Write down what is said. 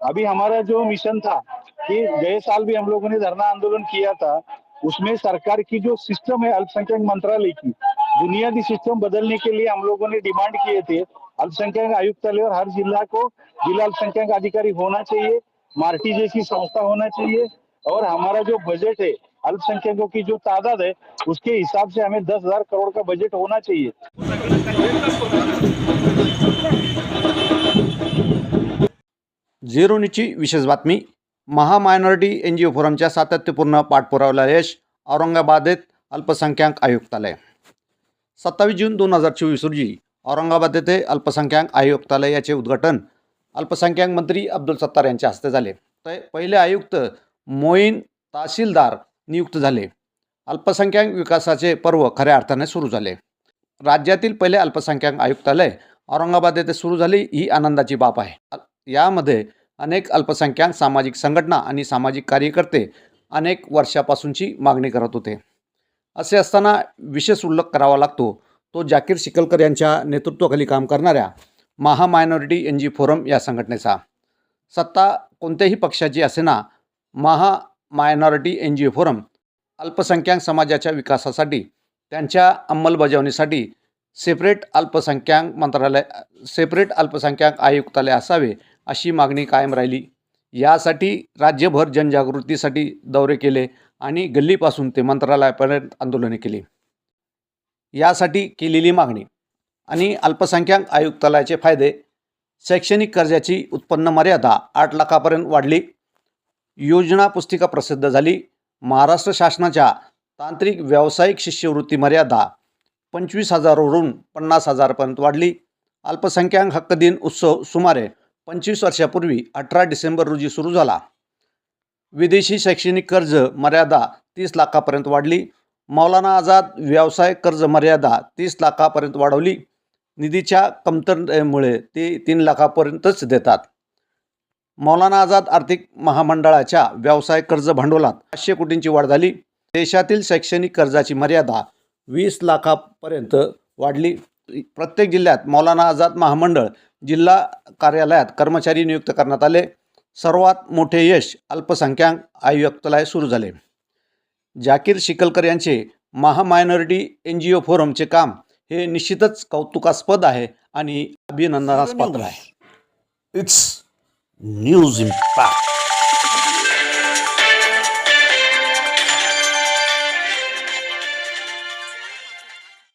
अभी हमारा जो मिशन था कि गए साल भी हम लोगों ने धरना आंदोलन किया था, उसमें सरकार की जो सिस्टम है, अल्पसंख्यक मंत्रालय की, बुनियादी सिस्टम बदलने के लिए हम लोगों ने डिमांड किए थे। अल्पसंख्यक आयुक्तालय और हर जिला को जिला अल्पसंख्यक अधिकारी होना चाहिए, मार्टी जैसी संस्था होना चाहिए और हमारा जो बजट है, अल्पसंख्यकों की जो तादाद है, उसके हिसाब से हमें दस हज़ार करोड़ का बजट होना चाहिए। झिरो विशेष बातमी. महामायनॉरिटी एन जी ओ फोरमच्या सातत्यपूर्ण पाठपुराव्याला यश औरंगाबादेत अल्पसंख्याक आयुक्तालय. सत्तावीस जून दोन हजार चोवीस रोजी औरंगाबाद येथे अल्पसंख्याक आयुक्तालय याचे उद्घाटन अल्पसंख्याक मंत्री अब्दुल सत्तार यांच्या हस्ते झाले. तर पहिले आयुक्त मोईन तहसीलदार नियुक्त झाले. अल्पसंख्याक विकासाचे पर्व खऱ्या अर्थाने सुरू झाले. राज्यातील पहिले अल्पसंख्याक आयुक्तालय औरंगाबाद येथे सुरू झाली ही आनंदाची बाब आहे. यामध्ये अनेक अल्पसंख्याक सामाजिक संघटना आणि सामाजिक कार्यकर्ते अनेक वर्षापासूनची मागणी करत होते. असे असताना विशेष उल्लेख करावा लागतो. तो जाकीर शिकलकर यांच्या नेतृत्वाखाली काम करणाऱ्या महामायनॉरिटी एन जी फोरम या संघटनेचा. सत्ता कोणत्याही पक्षाची असेना Maha minority N G O forum अल्पसंख्याक समाजाच्या विकासासाठी त्यांच्या अंमलबजावणीसाठी सेपरेट अल्पसंख्याक मंत्रालय सेपरेट अल्पसंख्याक आयुक्तालय असावे अशी मागणी कायम राहिली. यासाठी राज्यभर जनजागृतीसाठी दौरे केले आणि गल्लीपासून ते मंत्रालयापर्यंत आंदोलने केली. यासाठी केलेली मागणी आणि अल्पसंख्याक आयुक्तालयाचे फायदे शैक्षणिक कर्जाची उत्पन्न मर्यादा आठ लाखापर्यंत वाढली. योजना पुस्तिका प्रसिद्ध झाली. महाराष्ट्र शासनाच्या तांत्रिक व्यावसायिक शिष्यवृत्ती मर्यादा पंचवीस हजारवरून पन्नास हजारपर्यंत वाढली. अल्पसंख्याक हक्क दिन उत्सव सुमारे पंचवीस वर्षापूर्वी अठरा डिसेंबर रोजी सुरू झाला. विदेशी शैक्षणिक कर्ज मर्यादा तीस लाखापर्यंत वाढली. मौलाना आझाद व्यवसाय कर्ज मर्यादा तीस लाखापर्यंत वाढवली. निधीच्या कमतरतेमुळे ते तीन लाखापर्यंतच देतात. मौलाना आझाद आर्थिक महामंडळाच्या व्यवसाय कर्ज भांडवलात पाचशे कोटींची वाढ झाली. देशातील शैक्षणिक कर्जाची मर्यादा वीस लाखापर्यंत वाढली. प्रत्येक जिल्ह्यात मौलाना आझाद महामंडळ जिल्हा कार्यालयात कर्मचारी नियुक्त करण्यात आले. सर्वात मोठे यश अल्पसंख्याक आयुक्तालय सुरू झाले. जाकीर शिकलकर यांचे महामायनॉरिटी एन जी ओ फोरमचे काम हे निश्चितच कौतुकास्पद आहे आणि अभिनंदनास पात्र आहे. It's news impact